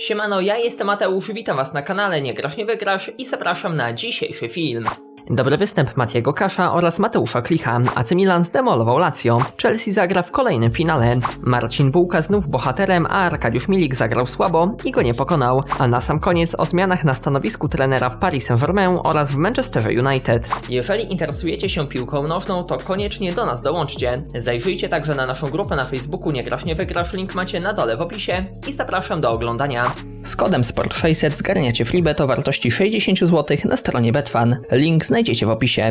Siemano, ja jestem Mateusz, witam was na kanale Nie Grasz Nie Wygrasz i zapraszam na dzisiejszy film. Dobry występ Matiego Kasza oraz Mateusza Klicha. AC Milan zdemolował Lazio. Chelsea zagra w kolejnym finale. Marcin Bułka znów bohaterem, a Arkadiusz Milik zagrał słabo i go nie pokonał. A na sam koniec o zmianach na stanowisku trenera w Paris Saint-Germain oraz w Manchesterze United. Jeżeli interesujecie się piłką nożną, to koniecznie do nas dołączcie. Zajrzyjcie także na naszą grupę na Facebooku Nie Grasz Nie Wygrasz, link macie na dole w opisie i zapraszam do oglądania. Z kodem SPORT600 zgarniacie freebet o wartości 60 zł na stronie Betfan. Link znajdziecie w opisie.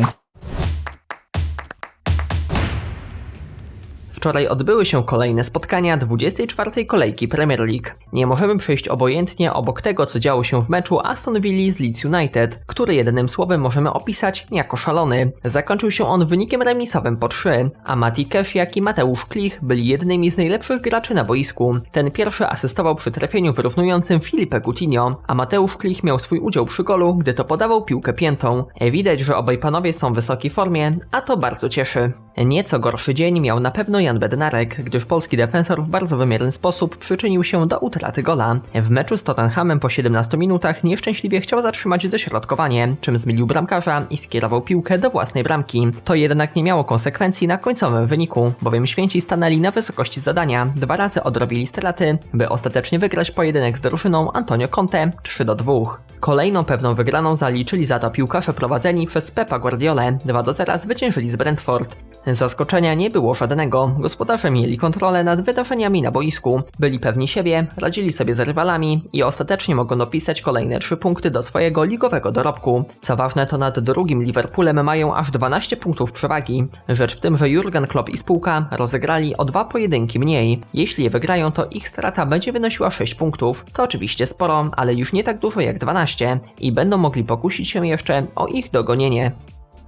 Wczoraj odbyły się kolejne spotkania 24. kolejki Premier League. Nie możemy przejść obojętnie obok tego, co działo się w meczu Aston Villa z Leeds United, który jedynym słowem możemy opisać jako szalony. Zakończył się on wynikiem remisowym po 3, a Mati Cash jak i Mateusz Klich byli jednymi z najlepszych graczy na boisku. Ten pierwszy asystował przy trafieniu wyrównującym Filipe Coutinho, a Mateusz Klich miał swój udział przy golu, gdy to podawał piłkę piętą. Widać, że obaj panowie są w wysokiej formie, a to bardzo cieszy. Nieco gorszy dzień miał na pewno Jan Bednarek, gdyż polski defensor w bardzo wymierny sposób przyczynił się do utraty gola. W meczu z Tottenhamem po 17 minutach nieszczęśliwie chciał zatrzymać dośrodkowanie, czym zmylił bramkarza i skierował piłkę do własnej bramki. To jednak nie miało konsekwencji na końcowym wyniku, bowiem święci stanęli na wysokości zadania, dwa razy odrobili straty, by ostatecznie wygrać pojedynek z drużyną Antonio Conte 3 do 2. Kolejną pewną wygraną zaliczyli za to piłkarze prowadzeni przez Pepa Guardiolę. 2 do 0 zwyciężyli z Brentford. Zaskoczenia nie było żadnego. Gospodarze mieli kontrolę nad wydarzeniami na boisku, byli pewni siebie, radzili sobie z rywalami i ostatecznie mogą dopisać kolejne 3 punkty do swojego ligowego dorobku. Co ważne, to nad drugim Liverpoolem mają aż 12 punktów przewagi. Rzecz w tym, że Jurgen Klopp i spółka rozegrali o dwa pojedynki mniej. Jeśli je wygrają, to ich strata będzie wynosiła 6 punktów. To oczywiście sporo, ale już nie tak dużo jak 12 i będą mogli pokusić się jeszcze o ich dogonienie.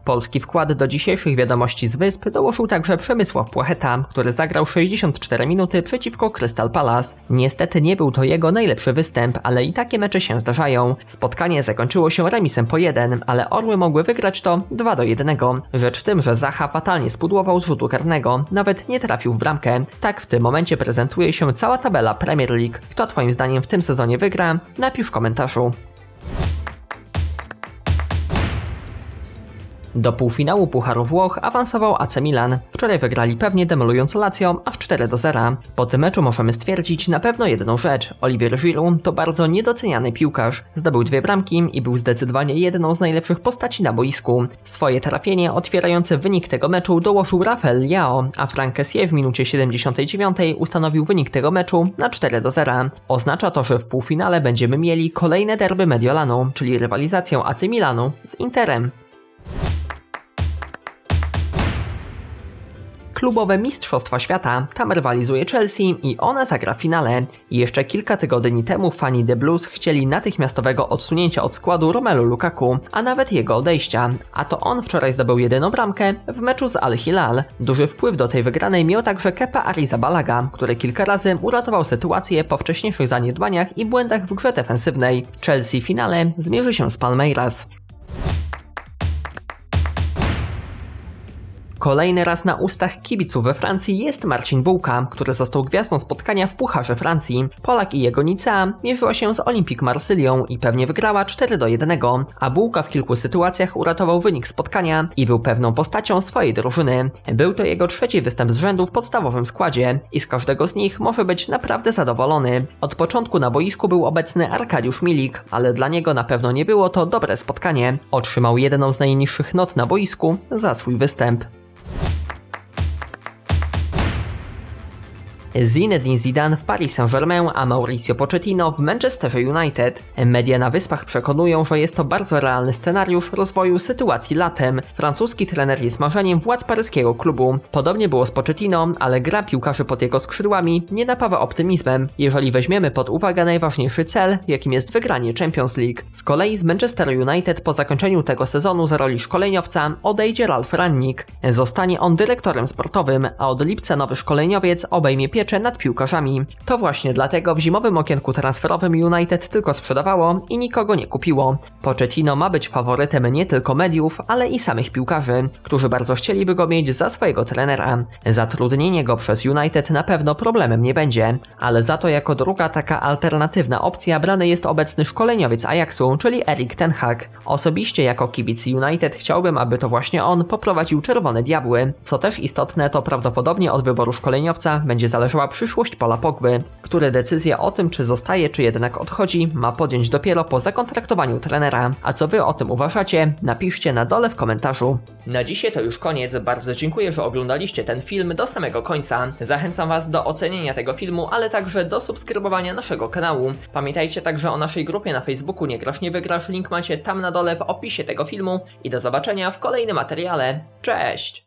Polski wkład do dzisiejszych wiadomości z Wysp dołożył także Przemysław Płacheta, który zagrał 64 minuty przeciwko Crystal Palace. Niestety nie był to jego najlepszy występ, ale i takie mecze się zdarzają. Spotkanie zakończyło się remisem po 1, ale Orły mogły wygrać to 2 do 1. Rzecz w tym, że Zacha fatalnie spudłował z rzutu karnego, nawet nie trafił w bramkę. Tak w tym momencie prezentuje się cała tabela Premier League. Kto twoim zdaniem w tym sezonie wygra? Napisz w komentarzu. Do półfinału Pucharu Włoch awansował AC Milan. Wczoraj wygrali pewnie demolując Lazio aż 4 do 0. Po tym meczu możemy stwierdzić na pewno jedną rzecz. Olivier Giroud to bardzo niedoceniany piłkarz. Zdobył dwie bramki i był zdecydowanie jedną z najlepszych postaci na boisku. Swoje trafienie otwierające wynik tego meczu dołożył Rafael Leao, a Frank Kessie w minucie 79 ustanowił wynik tego meczu na 4 do 0. Oznacza to, że w półfinale będziemy mieli kolejne derby Mediolanu, czyli rywalizację AC Milanu z Interem. Klubowe Mistrzostwa Świata. Tam rywalizuje Chelsea i ona zagra w finale. Jeszcze kilka tygodni temu fani The Blues chcieli natychmiastowego odsunięcia od składu Romelu Lukaku, a nawet jego odejścia. A to on wczoraj zdobył jedyną bramkę w meczu z Al Hilal. Duży wpływ do tej wygranej miał także Kepa Arrizabalaga, który kilka razy uratował sytuację po wcześniejszych zaniedbaniach i błędach w grze defensywnej. Chelsea w finale zmierzy się z Palmeiras. Kolejny raz na ustach kibiców we Francji jest Marcin Bułka, który został gwiazdą spotkania w Pucharze Francji. Polak i jego Nicea mierzyła się z Olympique Marsylią i pewnie wygrała 4 do 1, a Bułka w kilku sytuacjach uratował wynik spotkania i był pewną postacią swojej drużyny. Był to jego trzeci występ z rzędu w podstawowym składzie i z każdego z nich może być naprawdę zadowolony. Od początku na boisku był obecny Arkadiusz Milik, ale dla niego na pewno nie było to dobre spotkanie. Otrzymał jedną z najniższych not na boisku za swój występ. Zinedine Zidane w Paris Saint-Germain, a Mauricio Pochettino w Manchesterze United. Media na Wyspach przekonują, że jest to bardzo realny scenariusz rozwoju sytuacji latem. Francuski trener jest marzeniem władz paryskiego klubu. Podobnie było z Pochettino, ale gra piłkarzy pod jego skrzydłami nie napawa optymizmem, jeżeli weźmiemy pod uwagę najważniejszy cel, jakim jest wygranie Champions League. Z kolei z Manchester United po zakończeniu tego sezonu z roli szkoleniowca odejdzie Ralf Rangnick. Zostanie on dyrektorem sportowym, a od lipca nowy szkoleniowiec obejmie pierwszy piecze nad piłkarzami. To właśnie dlatego w zimowym okienku transferowym United tylko sprzedawało i nikogo nie kupiło. Pochettino ma być faworytem nie tylko mediów, ale i samych piłkarzy, którzy bardzo chcieliby go mieć za swojego trenera. Zatrudnienie go przez United na pewno problemem nie będzie, ale za to jako druga taka alternatywna opcja brany jest obecny szkoleniowiec Ajaxu, czyli Erik Ten Hag. Osobiście jako kibic United chciałbym, aby to właśnie on poprowadził Czerwone Diabły. Co też istotne, to prawdopodobnie od wyboru szkoleniowca będzie zależała przyszłość Pola Pogby, który decyzję o tym, czy zostaje, czy jednak odchodzi, ma podjąć dopiero po zakontraktowaniu trenera. A co wy o tym uważacie? Napiszcie na dole w komentarzu. Na dzisiaj to już koniec. Bardzo dziękuję, że oglądaliście ten film do samego końca. Zachęcam was do ocenienia tego filmu, ale także do subskrybowania naszego kanału. Pamiętajcie także o naszej grupie na Facebooku Nie Grasz Nie Wygrasz. Link macie tam na dole w opisie tego filmu i do zobaczenia w kolejnym materiale. Cześć!